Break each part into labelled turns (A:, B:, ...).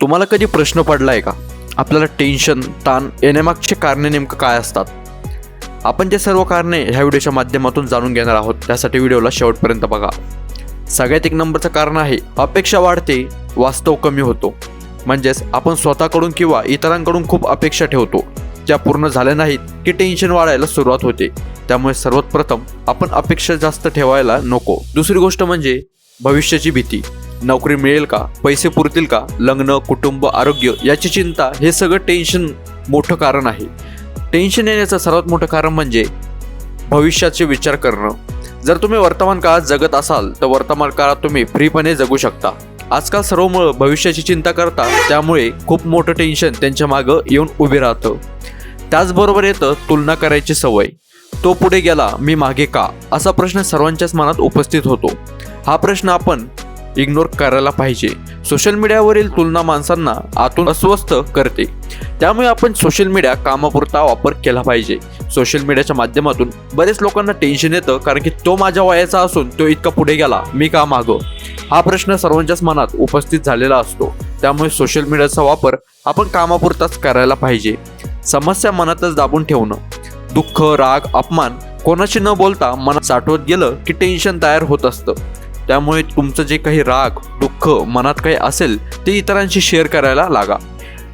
A: तुम्हाला कधी प्रश्न पडला आहे का? आपल्याला टेन्शन ताण येण्यामागचे कारणे नेमकं काय असतात? आपण ते सर्व कारणे ह्या व्हिडिओच्या माध्यमातून जाणून घेणार आहोत त्यासाठी व्हिडिओला शेवटपर्यंत बघा. सगळ्यात एक नंबरचं कारण आहे अपेक्षा वाढते वास्तव कमी होतो. म्हणजेच आपण स्वतःकडून किंवा इतरांकडून खूप अपेक्षा ठेवतो ज्या पूर्ण झाल्या नाहीत की टेन्शन वाढायला सुरुवात होते. त्यामुळे सर्वात प्रथम आपण अपेक्षा जास्त ठेवायला नको. दुसरी गोष्ट म्हणजे भविष्याची भीती. नोकरी मिळेल का? पैसे पुरतील का? लग्न कुटुंब आरोग्य याची चिंता हे सगळं टेन्शन मोठं कारण आहे. टेन्शन येण्याचं सर्वात मोठं कारण म्हणजे भविष्याचे विचार करणं. जर तुम्ही वर्तमान काळात जगत असाल तर वर्तमान काळात तुम्ही फ्रीपणे जगू शकता. आजकाल सर्व मुलं भविष्याची चिंता करतात त्यामुळे खूप मोठं टेन्शन त्यांच्या मागं येऊन उभे राहतं. त्याचबरोबर येतं तुलना करायची सवय. तो पुढे गेला मी मागे का? असा प्रश्न सर्वांच्याच मनात उपस्थित होतो. हा प्रश्न आपण इग्नोर करायला पाहिजे. सोशल मीडियावरील तुलना माणसांना आतून अस्वस्थ करते. त्यामुळे आपण सोशल मीडिया कामापुरता वापर केला पाहिजे. सोशल मीडियाच्या माध्यमातून बरेच लोकांना टेन्शन येतं कारण की तो माझ्या वयाचा असून तो इतका पुढे गेला. मी का मागं? हा प्रश्न सर्वांच्याच मनात उपस्थित झालेला असतो. त्यामुळे सोशल मीडियाचा वापर आपण कामापुरताच करायला पाहिजे. समस्या मनातच दाबून ठेवणं. दुःख राग अपमान कोणाशी न बोलता मनात साठवत गेलं की टेन्शन तयार होत असतं. त्यामुळे तुमचं जे काही राग दुःख मनात काही असेल ते इतरांशी शेअर करायला लागा.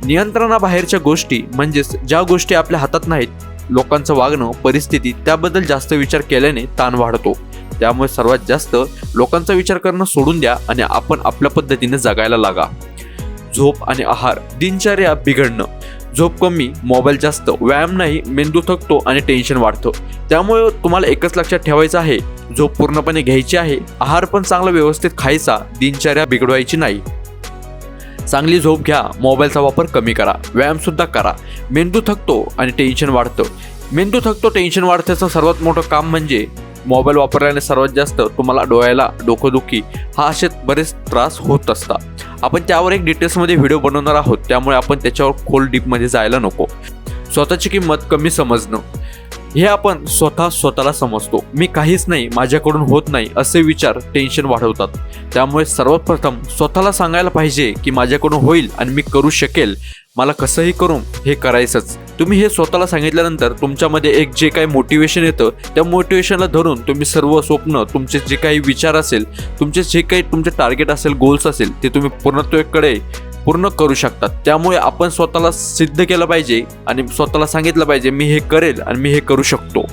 A: नियंत्रणाबाहेरच्या गोष्टी म्हणजेच ज्या गोष्टी आपल्या हातात नाहीत लोकांचं वागणं परिस्थिती त्याबद्दल जास्त विचार केल्याने ताण वाढतो. त्यामुळे सर्वात जास्त लोकांचा विचार करणं सोडून द्या आणि आपण आपल्या पद्धतीने जगायला लागा. झोप आणि आहार दिनचर्या बिघडणं झोप कमी मोबाईल जास्त व्यायाम नाही मेंदू थकतो आणि टेन्शन वाढतं. त्यामुळे तुम्हाला एकच लक्षात ठेवायचं आहे झोप पूर्णपणे घ्यायची आहे आहार पण चांगला व्यवस्थित खायचा दिनचर्या बिघडवायची नाही. चांगली झोप घ्या मोबाईलचा वापर कमी करा व्यायामसुद्धा करा. मेंदू थकतो आणि टेन्शन वाढतं. मेंदू थकतो टेन्शन वाढत्याचं सर्वात मोठं काम म्हणजे मोबाईल वापरल्याने सर्वात जास्त तुम्हाला डोळ्याला डोकंदुखी हा असे बरेच त्रास होत असतात. आपण त्यावर एक डिटेल्समध्ये व्हिडिओ बनवणार आहोत. त्यामुळे आपण त्याच्यावर खोल डीपमध्ये जायला नको. स्वतःची किंमत कमी समजणं. हे आपण स्वतः स्वतःला समजतो. मी काहीच नाही माझ्याकडून होत नाही असे विचार टेन्शन वाढवतात. त्यामुळे सर्वात प्रथम स्वतःला सांगायला पाहिजे की माझ्याकडून होईल आणि मी करू शकेल. मला कसंही करून हे करायचंच. तुम्ही हे स्वतःला सांगितल्यानंतर तुमच्यामध्ये एक जे काही मोटिवेशन येतं त्या मोटिवेशनला धरून तुम्ही सर्व स्वप्न तुमचे जे काही विचार असेल तुमचे जे काही तुमचे टार्गेट असेल गोल्स असेल ते तुम्ही पूर्णत्वेकडे पूर्ण करू शकतात. त्यामुळे आपण स्वतःला सिद्ध केलं पाहिजे आणि स्वतःला सांगितलं पाहिजे मी हे करेल आणि मी हे करू शकतो.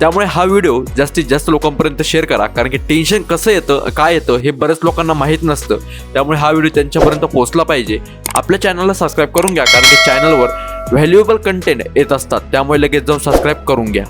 A: त्यामुळे हा व्हिडिओ जास्तीत जास्त लोकांपर्यंत शेअर करा. कारण की टेन्शन कसं येतं काय येतं हे बऱ्याच लोकांना माहीत नसतं. त्यामुळे हा व्हिडिओ त्यांच्यापर्यंत पोहोचला पाहिजे. आपल्या चॅनलला सबस्क्राईब करून घ्या कारण की चॅनलवर व्हॅल्युएबल कंटेंट येत असतात. त्यामुळे लगेच जाऊन सबस्क्राईब करून घ्या.